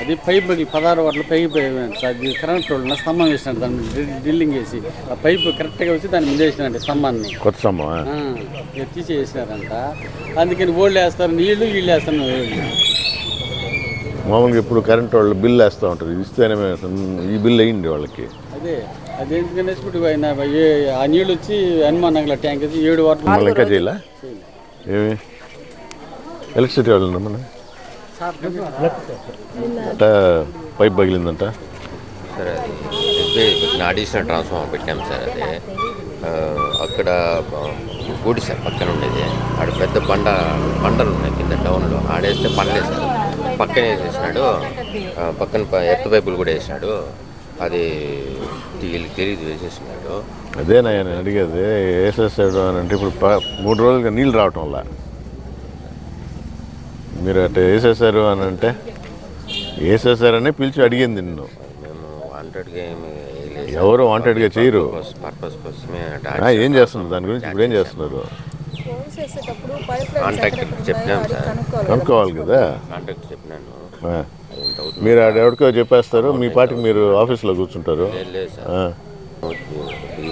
అది పైప్ పదహారు వాటిలో పైప్ అది కరెంట్ రోడ్డు స్తంభం వేసినాడు దాన్ని డ్రిల్- డ్రిల్లింగ్ వేసి ఆ పైపు కరెక్ట్గా వచ్చి దాన్ని మీద వేసినాడు స్తంభాన్ని. కొత్త స్తంభం ఆ, ఎత్తి చేసినారంట అందుకని ఓళ్ళు వేస్తారు నీళ్ళు వీళ్ళు వేస్తారు నీళ్ళు మామూలుగా ఇప్పుడు కరెంట్ వాళ్ళు బిల్ వేస్తూ ఉంటారు. ఇస్తేనే ఈ బిల్ వేయండి వాళ్ళకి. అదే అది ఇప్పుడు ఆయన ఆ నీళ్ళు వచ్చి హనుమాన్ నగల ట్యాంక్ వచ్చి ఏడు వాటర్ చేయాలా? ఏమి? ఎలక్ట్రిసిటీ వాళ్ళు మన అట్ట పైప్ పగిలిందంట సార్ అది అడిషనల్ ట్రాన్స్ఫార్మర్ పెట్టాం సార్ అది అక్కడ గుడి సార్ పక్కన ఉండేది ఆడ పెద్ద బండ బండలు ఉన్నాయి కింద టౌన్లో ఆడేస్తే పడలేదు సార్ పక్కనే వేసేసినాడు పక్కన ఎర్త్ పైపులు కూడా వేసినాడు అది వీళ్ళకి తెలియదు వేసేసినాడు అదేనా నేను అడిగేది వేసేసాడు అని అంటే ఇప్పుడు మూడు రోజులుగా నీళ్ళు రావటం వల్ల మీరు అట్ట వేసేసారు అని అంటే వేసేసారని పిలిచి అడిగింది నిన్ను. మేము వాంటెడ్గా ఏమి వేయలేదు. ఎవరు వాంటెడ్గా చేయరు. పర్పస్ కోసమే ఆ, ఏం చేస్తున్నారు? దాని గురించి ఇప్పుడు ఏం చేస్తున్నారు? కాంటాక్ట్ చెప్పినాం సార్. కనుక్కోవాలి కదా. కాంటాక్ట్ చెప్పినాను. ఆ. అది ఎంత అవుతుంది మీరు ఆడ ఎవరికో చెప్పేస్తారు మీ పాటికి మీరు ఆఫీస్లో కూర్చుంటారు. లేదు లేదు సార్. ఆ.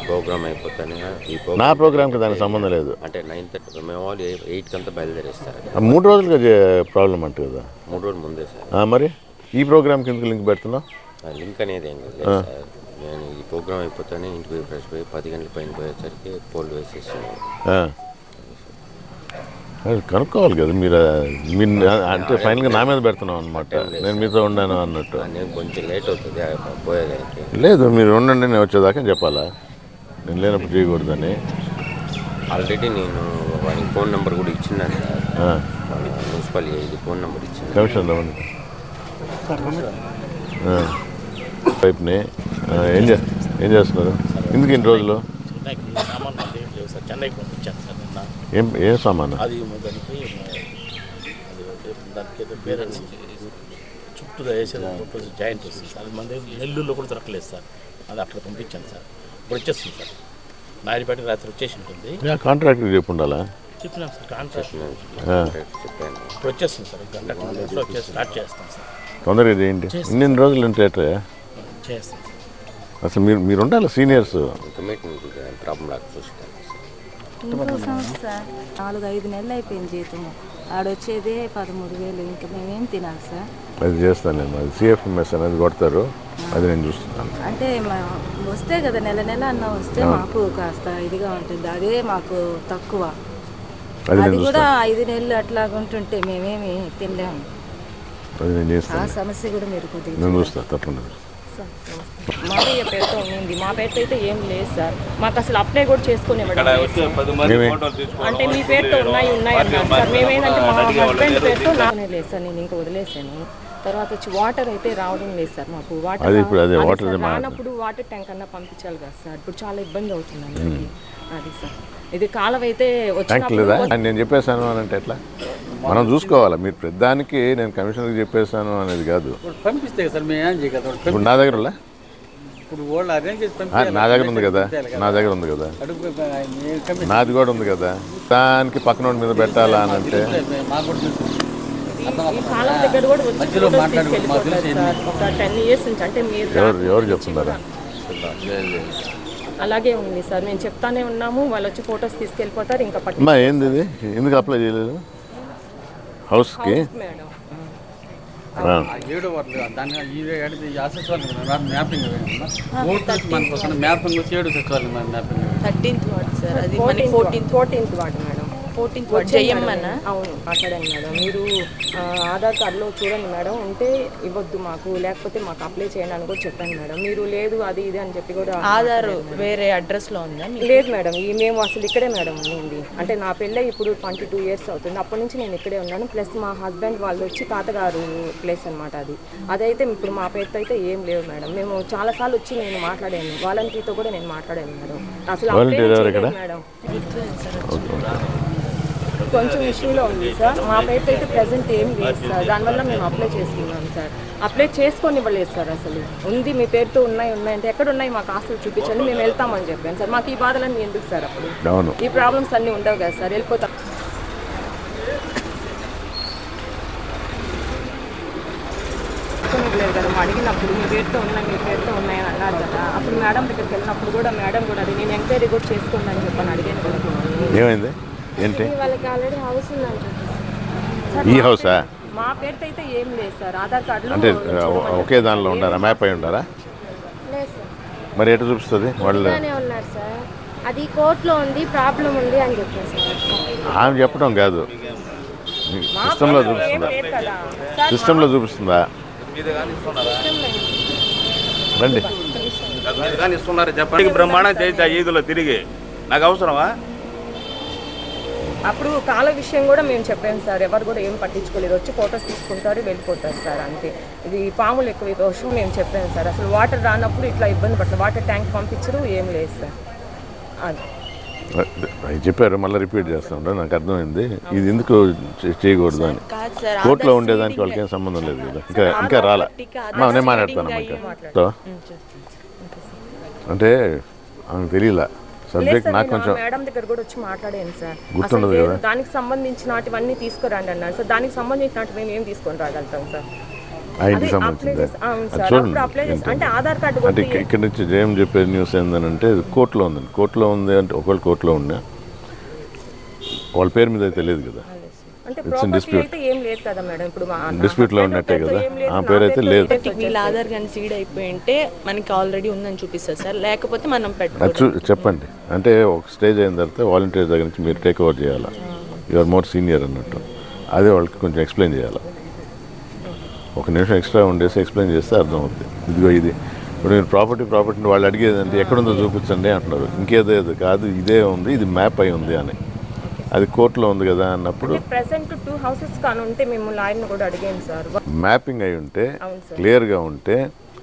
ప్రోగ్రామ్ అయిపోతానే. ఈ నా ప్రోగ్రామ్ ప్రోగ్రామ్కి దానికి సంబంధం లేదు. అంటే నైన్ థర్టీ మేము వాళ్ళు ఎయిట్కి అంతా బయలుదేరేస్తారు? మూడు రోజులుగా ప్రాబ్లం అంట కదా. మూడు రోజులు ముందే సార్. మరి? ఈ ప్రోగ్రామ్కి ఎందుకు లింక్ పెడుతున్నావు? ఆ లింక్ అనేది ఏం లేదు సార్. నేను ఈ ప్రోగ్రామ్ అయిపోతానే ఇంటికి పోయి ఫ్రెష్ పోయి పది గంటల పైన పోయేసరికి పోల్ వేసేసాను ఆ. అది కనుక్కోవాలి కదా. మీరు మీరు అంటే ఫైనల్గా నా మీద పెడుతున్నాం అనమాట నేను మీతో ఉన్నాను అన్నట్టు. నేను కొంచెం లేట్ అవుతుంది పోయేదానికి. లేదు మీరు ఉండండి నేను వచ్చేదాకా చెప్పాలా? నేను లేనప్పుడు చేయకూడదని ఆల్రెడీ నేను వానికి ఫోన్ నెంబర్ కూడా ఇచ్చినాను సార్ ఆ. మన మున్సిపల్ ఇది ఫోన్ నెంబర్ ఇచ్చిన కమిషన్ ఆ, ఏం చే ఏం చేస్తున్నారు? ఎందుకు ఇన్ని రోజులు? చెన్నైకి సామాన్? పంపించాను సార్ నిన్న ఏం ఏం సామాను అది దానికి దానికి పేరెంట్స్ చుట్టూ జాయింట్ వస్తుంది సార్. అది మన దగ్గర నెల్లూరులో కూడా దొరకలేదు సార్. అది అక్కడ పంపించాను సార్. ఇప్పుడు వచ్చేస్తుంది సార్. నాయుడుపేట రాత్రి వచ్చేసి ఉంటుంది. యా, కాంట్రాక్టర్ చెప్పు ఉండాలా? చెప్పినాం సార్ కాంట్రాక్ట్ ఇప్పుడు వచ్చేస్తుంది సార్ గంట వచ్చేసి స్టార్ట్ చేస్తాం సార్. తొందరగా చేయండి. ఇన్ని రోజులు ఎట్లా? చేస్తాం అసలు మీరు మీరు ఉండాలి సీనియర్స్? ప్రాబ్లం లేక చూసుకుంటాను నాలుగు ఐదు నెలలు అయిపోయింది జీతం ఆడొచ్చేదే పదమూడు వేలు ఇంకా మేమేం తినాలి సార్? అది చేస్తాను నేను అది సిఎఫ్ఎంఎస్ అనేది కొడతారు. అది నేను చూస్తున్నాను. అంటే మా వస్తే కదా నెల నెల అన్న వస్తే మాకు కాస్త ఇదిగా ఉంటుంది. అదే మాకు తక్కువ. అది కూడా ఐదు నెలలు అట్లా ఉంటుంటే మేమేమి తినలేము. అది నేను ఆ చేస్తాను సమస్య కూడా మీరు కొద్దిగా నేను చూస్తాను తప్పకుండా. మాదయ్య పేరుతో ఉంది మా పేరుతో అయితే ఏం లేదు సార్. మాకు అసలు అప్లై కూడా చేసుకుని అంటే మీ పేరుతో ఉన్నాయి ఉన్నాయి అన్నారు సార్. మేమేంటంటే మా హస్బెండ్ పేరుతో నానే లేదు సార్. నేను ఇంకా వదిలేసాను. తర్వాత వచ్చి వాటర్ అయితే రావడం లేదు సార్ మాకు. వాటర్. రానప్పుడు వాటర్ ట్యాంక్ అన్నా పంపించాలి కదా సార్. ఇప్పుడు చాలా ఇబ్బంది అవుతుంది అందరికీ అది సార్. ఇది కాలం అయితే లేదా? నేను చెప్పేశాను అని అంటే ఎట్లా? మనం చూసుకోవాలి? మీరు పెద్దానికి నేను కమిషనర్కి చెప్పేశాను అనేది కాదు. ఇప్పుడు పంపిస్తే సార్ మేము ఏం చేయగలం ఇప్పుడు నా దగ్గర నా దగ్గర ఉంది కదా. నా దగ్గర ఉంది కదా. నాది కూడా ఉంది కదా. దానికి పక్కన మీద పెట్టాలా అని అంటే. ఈ కాలం దగ్గర కూడా వచ్చి మధ్యలో photos మాట్లాడుకో, మాకు తీసుకెళ్ళిపోతారు సార్. ఒక టెన్ ఇయర్స్ నుంచి అంటే మీరు ఎవరు చెప్తున్నారా? అలాగే ఉంది సార్. మేము చెప్తానే ఉన్నాము. వాళ్ళు వచ్చి ఫొటోస్ తీసుకెళ్ళిపోతారు. ఇంకా పట్టి ఏంది ఇది ఎందుకు అప్లై చేయలేదు? హౌస్కి మేడం. ఏడో సచివాలయం మ్యాపింగ్ ఓటు మనకు వస్తున్న మ్యాపింగ్ వచ్చి ఏడు సచివాలయం మ్యాపింగ్ థర్టీన్త్ వార్డ్ సార్ అది ఫోర్టీన్త్ వార్డు. మేడం. అవును మాట్లాడండి మేడం. మీరు ఆధార్ కార్డులో చూడండి మేడం. ఉంటే ఇవ్వద్దు మాకు లేకపోతే మాకు అప్లై చేయండి అని కూడా చెప్పాను మేడం. మీరు లేదు అది ఇది అని చెప్పి కూడా ఆధార్ వేరే అడ్రస్లో ఉందా? లేదు మేడం. ఈ మేము అసలు ఇక్కడే మేడం ఉంది అంటే నా పెళ్ళి ఇప్పుడు ట్వంటీ టూ ఇయర్స్ అవుతుంది. అప్పటి నుంచి నేను ఇక్కడే ఉన్నాను. ప్లస్ మా హస్బెండ్ వాళ్ళు వచ్చి తాతగారు ప్లేస్ అన్నమాట అది. అదైతే ఇప్పుడు మా పేరుతో అయితే ఏం లేవు మేడం. మేము చాలాసార్లు వచ్చి నేను మాట్లాడాను. వాలంటీర్తో కూడా నేను మాట్లాడాను మేడం. అసలు? మేడం. కొంచెం ఇష్యూలో ఉంది సార్ మా పేరుతో అయితే ప్రజెంట్ ఏం లేదు సార్ దానివల్ల మేము అప్లై చేసుకున్నాం సార్ అప్లై చేసుకొని ఇవ్వలేదు సార్ అసలు. ఉంది మీ పేరుతో ఉన్నాయి ఉన్నాయి అంటే ఎక్కడ ఉన్నాయి మాకు ఆస్తులు చూపించండి మేము వెళ్తామని చెప్పాను సార్ మాకు ఈ బాధలన్నీ ఎందుకు సార్ అప్పుడు? ఈ ప్రాబ్లమ్స్ అన్నీ ఉండవు కదా సార్ వెళ్ళిపోతాం. ఇవ్వలేదు కదా అడిగినప్పుడు మీ పేరుతో ఉన్నాయి మీ పేరుతో ఉన్నాయి అని అన్నారు కదా. అప్పుడు మేడం దగ్గరికి వెళ్ళినప్పుడు కూడా మేడం కూడా అది నేను ఎంక్వైరీ కూడా చేసుకోండి అని చెప్పని అడిగాను కూడా ఏమైంది? ఏంటి? వాళ్ళకి ఆల్రెడీ హౌస్ ఉందని చెప్పేసి ఈ మా హౌసా పేరు- మా పేరుతో అయితే ఏం లేదు సార్. ఆధార్ కార్డులో అంటే ఒకే దానిలో ఉండారా? మ్యాప్ అయి ఉండారా? లేదు సార్. మరి ఎటు చూపిస్తుంది వాళ్ళు? ఉన్నారు సార్. అది కోర్టులో ఉంది ప్రాబ్లం ఉంది అని చెప్పారు సార్. ఆమె చెప్పడం కాదు. సిస్టంలో చూపిస్తుందా? సిస్టంలో చూపిస్తుందా? రండి. ఇస్తున్నారు చెప్పండి. బ్రహ్మాండం చేయితే ఈదులో తిరిగి. నాకు అవసరమా? అప్పుడు కాల విషయం కూడా మేము చెప్పాం సార్ ఎవరు కూడా ఏం పట్టించుకోలేదు. వచ్చి ఫొటోస్ తీసుకుంటారు వెళ్ళిపోతారు సార్ అంతే. ఇది పాములు ఎక్కువ విషయం మేము చెప్పాం సార్. అసలు వాటర్ రానప్పుడు ఇట్లా ఇబ్బంది పడుతుంది వాటర్ ట్యాంక్ పంపించరు ఏం లేదు సార్. అది. చెప్పారు మళ్ళీ రిపీట్ చేస్తాం నాకు అర్థమైంది. ఇది ఎందుకు చేయకూడదు అని. కోర్టులో ఉండేదానికి వాళ్ళకి ఏం. సంబంధం లేదు కదా. ఇంకా ఇంకా రాలా. నేను మాట్లాడతాను ఇంకా. అంటే ఆమెకు తెలియలా. సబ్జెక్ట్ నాకు కొంచెం మేడం దగ్గర కూడా వచ్చి మాట్లాడాను సార్. గుర్తుండదు కదా? దానికి సంబంధించినటివన్నీ తీసుకురండి అన్నారు సార్. దానికి సంబంధించినట్టు మేము ఏం తీసుకొని రాగలుగుతాం సార్? అదే సంబంధించింది. చూడండి? అంటే ఆధార్ కార్డు అంటే ఇక్కడ నుంచి జయం చెప్పే న్యూస్ ఏంటంటే కోర్టులో ఉందండి. కోర్టులో ఉంది అంటే ఒకవేళ కోర్టులో ఉన్నా వాళ్ళ పేరు మీద అయితే తెలియదు కదా. అంటే It's in ప్రాపర్టీ dispute. అయితే ఏం లేదు కదా మేడం. ఇప్పుడు మా నా Dispute లో husband ఉన్నట్టే కదా? ఆ పేరు అయితే పేరుతో లేదు. అయితే వీళ్ళ ఆధార్ కానీ సీడ్ అయిపోయి ఉంటే మనకి ఆల్రెడీ ఉందని చూపిస్తారు సార్. లేకపోతే మనం చెప్పండి. అంటే ఒక స్టేజ్ అయిన తర్వాత వాలంటీర్ దగ్గర నుంచి మీరు టేక్ ఓవర్ చేయాలి? యువర్ మోర్ సీనియర్ అన్నట్టు. అదే వాళ్ళకి కొంచెం ఎక్స్ప్లెయిన్ చేయాలి? ఒక నిమిషం ఎక్స్ట్రా ఉండేసి ఎక్స్ప్లెయిన్ చేస్తే అర్థం అవుతుంది ఇదిగో ఇది. ఇప్పుడు మీరు ప్రాపర్టీ ప్రాపర్టీని వాళ్ళు అడిగేది అంటే ఎక్కడుందో చూపించండి అంటున్నారు. ఇంకేదో కాదు ఇదే ఉంది ఇది మ్యాప్ అయి ఉంది అని. అది కోర్టులో ఉంది కదా అన్నప్పుడు ప్రెసెంట్ టూ హౌసెస్ కాని ఉంటే మేము లాయర్ని కూడా అడిగాను సార్. మ్యాపింగ్ అయి ఉంటే. క్లియర్గా ఉంటే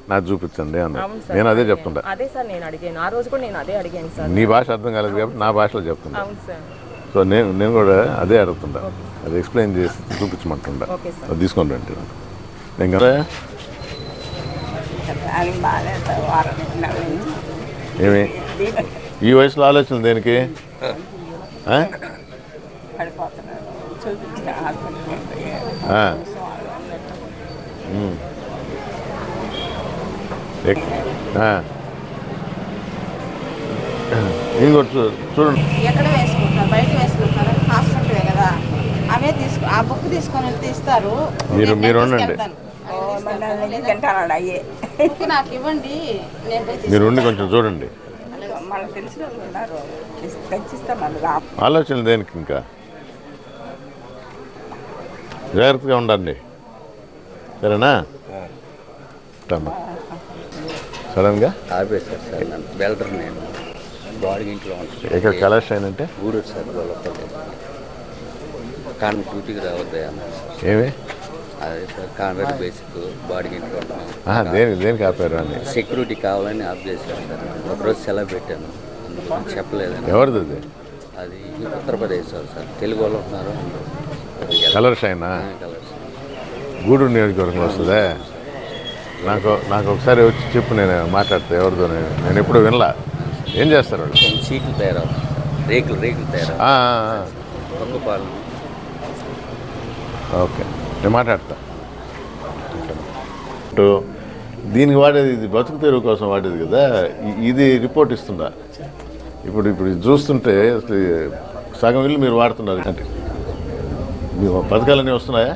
నాకు చూపించండి సార్. నేను అదే చెప్తుంటా. అదే సార్ నేను అడిగాను. ఆ రోజు కూడా నేను అదే అడిగాను సార్. నీ భాష అర్థం కాలేదు కాబట్టి నా భాషలో చెప్తున్నా సో నేను నేను కూడా అదే అడుగుతుంటా. అది ఎక్స్ప్లెయిన్ చేసి చూపించమంటుంటా ఓకే సార్. అది తీసుకొని రండి నేను కదా? ఏమి? ఈ వయసులో ఆలోచన దేనికి. ఇంకోటి చూ- చూడండి ఎక్కడ వేసుకుంటారు? బయట వేసుకుంటారు? హాస్పిటల్ కదా. అవే తీసుకు ఆ బుక్ తీసుకొని వెళ్తే ఇస్తారు. మీరు- మీరు. ఉండండి. బుక్ నాకు ఇవ్వండి. మీరు ఉండి కొంచెం చూడండి. ఆలోచన దేనికి ఇంకా? జాగ్రత్తగా ఉండండి. సరేనా. సడన్గా? ఆపేశారు సార్ నన్ను. వెల్డర్ నేను. బాడీ ఇంట్లో ఉంటాను. ఇక్కడ కలాష్ అయినంటే? ఊరు సార్ కాన్వెంట్ డ్యూటీకి రావద్దా అన్నారు ఏమి? అదే సార్ కాన్వెంట్ బేసిక్ బాడీ ఇంట్లో దేనికి ఆపారు అని సెక్యూరిటీ కావాలని ఆఫ్ చేశారు సార్. ఒకరోజు సెలవు పెట్టాను. అందుకు చెప్పలేదని ఎవరిది అది? ఉత్తరప్రదేశ్ వాళ్ళు సార్. తెలుగు వాళ్ళు ఉంటున్నారు. కొద్దిగా కలర్ షైనా? గూడూరు నియోజకవర్గం వస్తుందే? నాకు నాకు ఒకసారి వచ్చి చెప్పు నేను మాట్లాడతా ఎవరితో నేను. ఎప్పుడు వినలా. ఏం చేస్తారు వాళ్ళు? సీట్లు సార్ రేకులు రేకులు పాలు. ఓకే. నేను మాట్లాడతా. ఇటు దీనికి వాడేది ఇది బతుకు తెరువు కోసం వాడేది కదా? ఇది రిపోర్ట్ ఇస్తుందా? ఇప్పుడు ఇప్పుడు చూస్తుంటే సగం ఇల్లు మీరు వాడుతున్నారు. అంటే పథకాలన్నీ వస్తున్నాయా?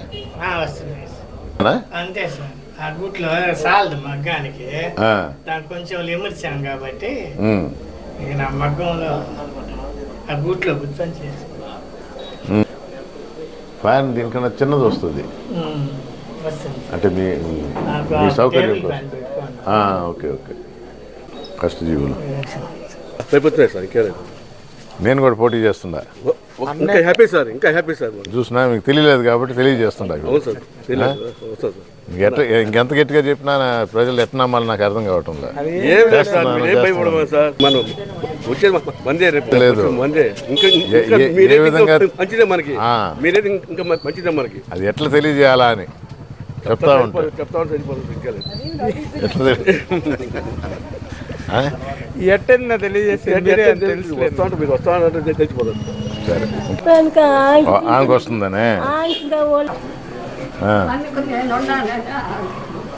అంతే సార్. ఆ గుట్లో సాలదు మగ్గానికి. ఆ, దానికి కొంచెం లిమిర్చాం కాబట్టి. ఇక నా మగ్గంలో ఆ గూట్లో కూర్చొని చేసుకున్నాం. ఫ్యాన్ దీనికన్నా చిన్నది వస్తుంది. అంటే మీ సౌకర్యం కోసం. Okay okay. కష్టజీవులు అయిపోతున్నాయి సార్ ఇంకేలేదు నేను కూడా పోటీ చేస్తుండా ఇంకా హ్యాపీ సార్ ఇంకా హ్యాపీ సార్ చూసినా మీకు తెలియలేదు కాబట్టి తెలియజేస్తుండా అవును సార్ ఇంకెట్ట ఇంకెంత గట్టిగా చెప్పినా నా ప్రజలు ఎట్లా నమ్మాలి నాకు అర్థం కావటం లేదు. ఏం విధంగా- మంచిదే మనకి? ఆ. మీరేది ఇంక- మంచిదే మనకి? అది ఎట్లా తెలియజేయాలా అని చెప్తా ఉంటారు. చెప్తా ఉంటా సరిపోతుంది ఇంకా లేదు. ఎట్లా తెలి- ఆ? ఎట్టన్నా తెలియజేసి వస్తా ఉంటే మీరు వస్తా అంటే తెలిసిపోతుంది సరే ఓ, ఆమెకు వస్తుందనే ఆ.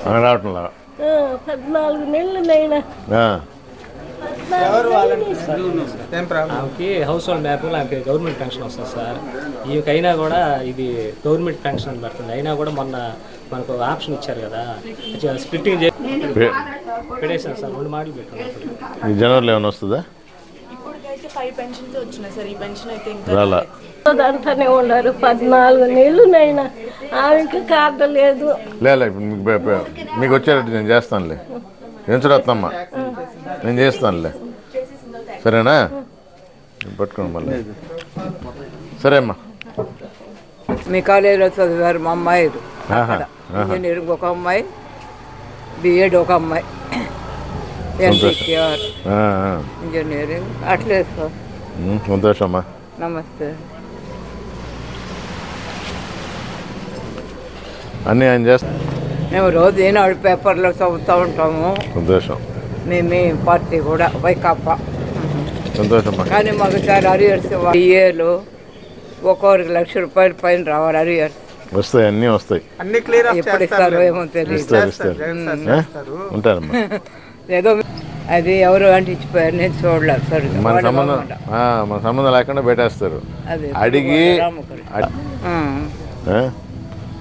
ఆ, రావట్లా పద్నాలుగు నెలలు నైనా ఆ, ఆమెకి హౌస్ హోల్డ్ మ్యాప్ ఆమెకి గవర్నమెంట్ పెన్షన్ వస్తుంది సార్. ఈమెకైనా కూడా ఇది గవర్నమెంట్ పెన్షన్ అని పడుతుంది. అయినా కూడా మొన్న మనకు ఆప్షన్ ఇచ్చారు కదా. స్ప్లిట్టింగ్ పెట్టేసాను సార్. రెండు మాటలు పెట్టుకున్నాం ఈ జనవరిలో ఏమైనా వస్తుందా? రాలా. అంటూనే ఉన్నారు. పద్నాలుగు నెలలు నైనా ఆమెకి కార్డు లేదు. మీకు వచ్చేటట్టు నేను చేస్తానులే. ఎంచురత్నమ్మ నేను చేస్తానులే. సరేనా? పట్టుకోండి మళ్ళీ. సరే అమ్మా. మీ కాలేజీలో చదివారు మా ఆహా. ఇంజనీరింగ్ ఒక అమ్మాయి బిఎడ్ ఒక అమ్మాయి. ఆ. ఇంజనీరింగ్. అట్లే సార్. ఉమ్, సంతోషం అమ్మా నమస్తే. అన్నీ ఆయన చేస్తా మేము రోజు ఈనాడు పేపర్లో చదువుతూ ఉంటాము. సంతోషం. మేము పార్టీ కూడా వైకాపా. కానీ మాకు సార్ అరియర్స్ ఇయర్లు ఒక్కొక్కరికి లక్ష రూపాయల పైన రావాలి అరియర్స్ వస్తాయి అన్నీ వస్తాయి. అన్ని క్లియర్ ఎప్పుడు ఇస్తారో ఏమో తెలియదు? ఉంటారమ్మా. ఏదో అది ఎవరు అంటే ఇచ్చిపోయారు నేను చూడలేదు సరే మన సంబంధం ఆ, మన సంబంధం లేకుండా పెట్టేస్తారు అదే. అడిగి.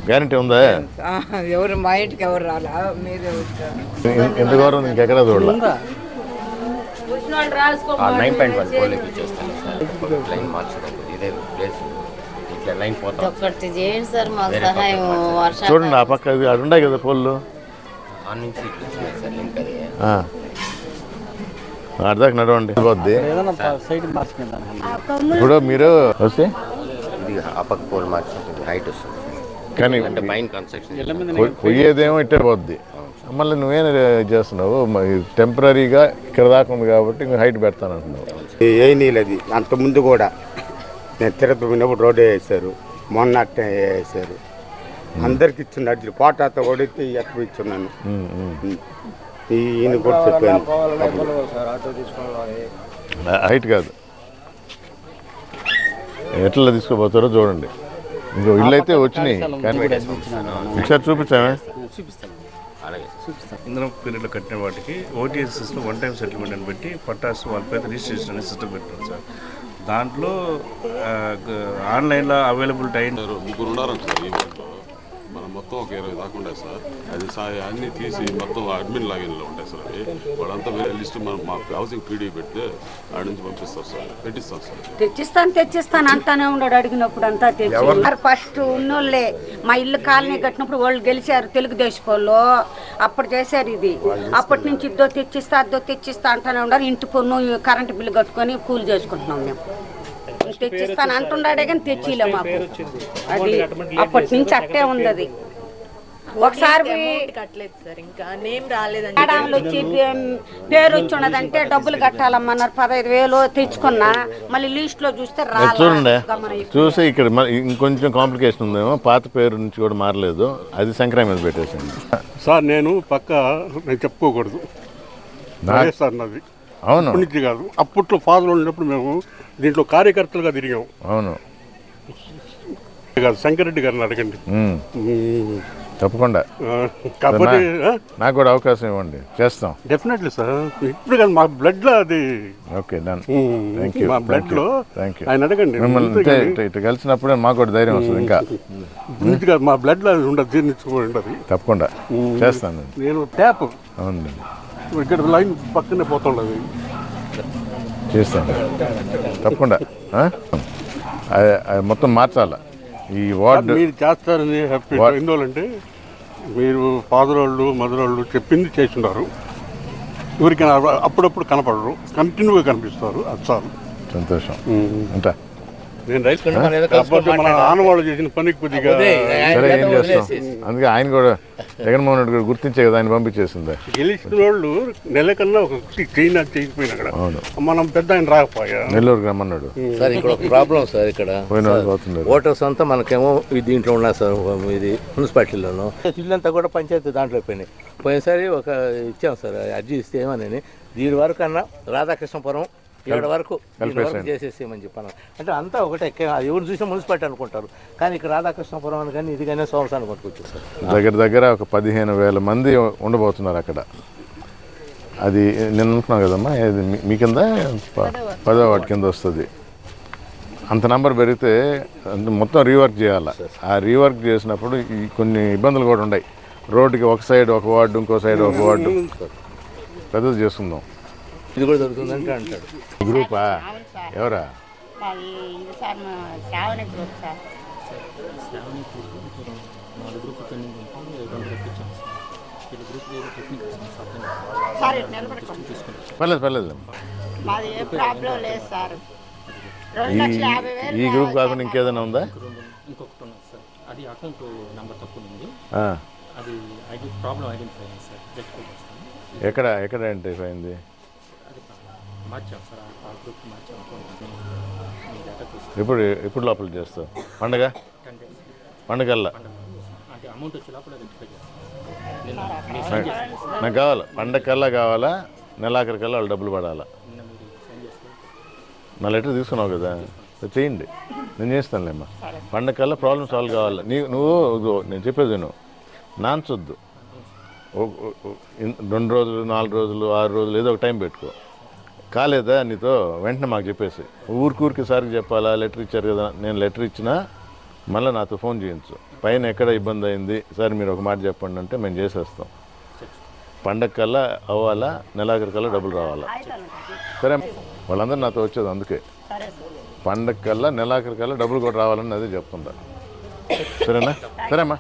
గ్యారంటీ ఉందా? ఎవరు మా ఇంటికి ఎవరు రాలా? మీరే ఇంత గౌరవం ఇంకెక్కడా చూడలే? నైన్ పాయింట్ వన్ ఇచ్చేస్తాను సార్. లైన్ మార్చడం ఇదే ప్లేస్ ఇట్లా లైన్ పోతాం. ఒక్కటి చేయండి సార్ మాకు సహాయం. వర్షం చూడండి ఆ పక్క అది ఉన్నాయి కదా పోళ్ళు ఆ నుంచి సార్ లింక్ అది. దాకా నడవండి. పోద్ది. ఇప్పుడు మీరు వస్తే? ఇది ఆ పక్క పోల్ మార్చుకుంటుంది హైట్ వస్తుంది. కానీ అంటే పైన కన్స్ట్రక్షన్ పొ- పొయ్యేదేమో ఇట్టే పోద్ది. మళ్ళీ నువ్వేం చేస్తున్నావు? టెంపరీగా ఇక్కడ దాకా ఉంది కాబట్టి ఇంకా హైట్ పెడతాను అంటున్నావు ఏ నీళ్ళది అంత ముందు కూడా. నేను తిరుపతి పోయినప్పుడు రోడ్డు వేసారు మొన్న అట్టే వేసారు అందరికి ఇచ్చిన అర్జీ పోటాతో కూడా ఇచ్చి ఎక్కువ ఇచ్చున్నాను ఈయన కూడా చెప్పాను. హైట్ కాదు. ఎట్లా తీసుకుపోతారో చూడండి. ఇంకో ఇల్లు అయితే వచ్చినాయి. కానీ ఒకసారి చూపించామే చూపిస్తాను. అలాగే. ఇంధనం పీరియడ్లో కట్టిన వాటికి ఓటీఎస్ఎస్లో వన్ టైం సెటిల్మెంట్ అని పెట్టి పట్టాస్ వాళ్ళ పేరు రిజిస్ట్రేషన్ అనే సిస్టమ్ పెట్టారు సార్. దాంట్లో ఆన్లైన్లో అవైలబిలిటీ అయిన ముగ్గురు ఉన్నారంట సార్ మొత్తం ఒక ఇరవై దాకా ఉంటాయి సార్. అది అన్నీ తీసి మొత్తం అడ్మిన్ లాగిన్లో ఉంటాయి సార్ అవి. వాళ్ళంతా వేరే లిస్ట్ మనం మా హౌసింగ్ పీడీ పెడితే ఆడ నుంచి పంపిస్తారు సార్. పెట్టిస్తాం సార్. తెచ్చిస్తాను తెచ్చిస్తాను అంతానే ఉన్నాడు అడిగినప్పుడు అంతా తెచ్చి. ఫస్ట్ ఉన్నోళ్ళే. మా ఇల్లు కాలనీ కట్టినప్పుడు వాళ్ళు గెలిచారు తెలుగుదేశం వాళ్ళు. అప్పుడు చేశారు ఇది. అప్పటి నుంచి ఇద్దో తెచ్చిస్తా అద్దో తెచ్చిస్తా అంటానే ఉన్నారు. ఇంటి పన్ను కరెంటు బిల్లు కట్టుకొని కూలి చేసుకుంటున్నాం మేము. తెచ్చిస్తాను అంటున్నాడే కానీ తెచ్చిలే మాకు. అది అప్పటి నుంచి అట్టే ఉంది. అది ఒకసారి అమౌంట్ కట్టలేదు సార్ ఇంకా నేమ్ రాలేదని మేడంలు వచ్చి పే- పేరు వచ్చి ఉన్నదంటే డబ్బులు కట్టాలమ్మన్నారు పదహైదు వేలు తెచ్చుకున్నా. మళ్ళీ లిస్ట్లో చూస్తే చూడండి. చూసి ఇక్కడ ఇంకొంచెం కాంప్లికేషన్ ఉందేమో పాత పేరు నుంచి కూడా మారలేదు. అది సంక్రాంతి మీద పెట్టేసింది సార్ నేను పక్క నేను చెప్పుకోకూడదు. సార్ నాది. అవును. నుంచి కాదు. అప్పట్లో ఫాదర్ ఉన్నప్పుడు మేము దీంట్లో కార్యకర్తలుగా తిరిగాం. అవును. కాదు శంకరెడ్డి గారిని అడగండి. తప్పకుండా. కాకపోతే నాకు కూడా అవకాశం ఇవ్వండి. చేస్తాం. డెఫినెట్లీ సార్ ఇప్పుడు కాదు మా బ్లడ్లో అది. ఓకే డన్ థ్యాంక్ యూ మా బ్లడ్లో థ్యాంక్ యూ ఆయన అడగండి. మిమ్మల్ని కానీ- ఇట్టే కలిసినప్పుడే మాకు కూడా ధైర్యం వస్తుంది ఇంకా. కాదు మా బ్లడ్లో అది ఉండదు జీర్ణించుకోవాలి ఉండదు. తప్పకుండా. చేస్తాను. నేను ట్యాప్ అవునండి. ఇక్కడ లైన్ పక్కనే పోతుండదు. చేస్తాను. తప్పకుండా. అది మొత్తం మార్చాలా? ఈ వార్డు మీరు చేస్తారని హ్యాపీ ఎందువల్లంటే మీరు ఫాదర్ వాళ్ళు మదర్ వాళ్ళు చెప్పింది చేస్తున్నారు ఎవరికి అప్పుడప్పుడు కనపడరు. కంటిన్యూగా కనిపిస్తారు. అది చాలు. సంతోషం. ఉంటా. నేను రైస్ కాకపోతే మన ఆనవాళ్ళు చేసిన పనికి కొద్దిగా సరే ఏం చేస్తాం? అందుకే ఆయన కూడా జగన్మోహన్ రెడ్డి కూడా గుర్తించే కదా ఆయన పంపించేసింది. గెలిచిన వాళ్ళు నెల కన్నా ఒక చైనా చేయకపోయినా అక్కడ. అవును. మనం పెద్ద ఆయన రాకపోయా? నెల్లూరుకి రమ్మన్నాడు. సార్ ఇక్కడ ఒక ప్రాబ్లం సార్ ఇక్కడ. పోయిన వాళ్ళు సార్, పోతున్నారు. ఓటర్స్ అంతా మనకేమో ఈ దీంట్లో ఉన్నారు సార్ ఇది మున్సిపాలిటీలోను. ఇల్లంతా కూడా పంచాయతీ దాంట్లో పోయినాయి. పోయినసారి ఒక ఇచ్చాం సార్ అర్జీ ఇస్తే ఏమని దీని వరకు అన్నా రాధాకృష్ణపురం ఏడు వరకు వరకు. చేసేసేయమని చెప్పాను. అంటే అంతా ఒకటే ఎవరు చూసినా మున్సిపాలిటీ అనుకుంటారు. కానీ ఇక్కడ రాధాకృష్ణపురం అని కానీ ఇది కానీ సోమసాన్ని కొట్టుకొచ్చేస్తారు దగ్గర దగ్గర ఒక పదిహేను వేల మంది ఉండబోతున్నారు అక్కడ. అది నేను అనుకున్నాను కదమ్మా ఇది మీ- కింద? పదో వాటి కింద వస్తుంది. అంత నంబర్ పెరిగితే అంత మొత్తం రీవర్క్ చేయాలి? ఆ రీవర్క్ చేసినప్పుడు ఈ కొన్ని ఇబ్బందులు కూడా ఉన్నాయి రోడ్డుకి ఒక సైడ్ ఒక వార్డు ఇంకో సైడ్ ఒక వార్డు. పెద్దది చేసుకుందాం. ఇది కూడా దొరుకుతుందంటే అంటాడు. గ్రూపా? ఎవరా? అది ఇది సార్ మా శ్రావణ గ్రూప్ సార్. సార్ ఇటు నిలబడుకోండి పర్లేదు పర్లేదు. మాది ఏ ప్రాబ్లం లేదు సార్. ఈ రెండు లక్షల యాభై వేలు ఈ గ్రూప్ కాకుండా ఇంకేదైనా ఉందా? ఇంకొకటి ఉన్నది సార్ అది అకౌంట్ నెంబర్ తప్పు ఉంది ఆ. అది ఐడి ప్రాబ్లం ఐడెంటిఫై అయింది సార్. ఎక్కడ ఎక్కడ ఎంటర్ అయింది? ఎప్పుడు ఎప్పుడు లోపల చేస్తావు పండగ? పండగల్లా? చేస్తాం? నాకు కావాలా? పండగ కల్లా కావాలా? నెలాఖరి కల్లా వాళ్ళు డబ్బులు పడాలా? చేస్తే నా లెటర్ తీసుకున్నావు కదా? అది చేయండి. నేను చేస్తానులేమ్మా. పండగ కల్లా ప్రాబ్లమ్ సాల్వ్ కావాలి? నీ నువ్వు నేను చెప్పేది నువ్వు నాన్చొద్దు రెండు రోజులు నాలుగు రోజులు ఆరు రోజులు ఏదో ఒక టైం పెట్టుకో. కాలేదా నీతో? వెంటనే మాకు చెప్పేసి. ఊరికి సార్కి చెప్పాలా? లెటర్ ఇచ్చారు కదా? నేను లెటర్ ఇచ్చినా మళ్ళీ నాతో ఫోన్ చేయించు. పైన ఎక్కడ ఇబ్బంది అయింది? సార్ మీరు ఒక మాట చెప్పండి అంటే మేము చేసేస్తాం. పండగ కల్లా అవ్వాలా? నెలాఖరి కల్లా డబ్బులు రావాలా? సరే వాళ్ళందరూ నాతో వచ్చేది అందుకే. పండగ కల్లా నెలాఖరి కల్లా డబ్బులు కూడా రావాలని అదే చెప్తుంటా సరేనా? సరేమ్మా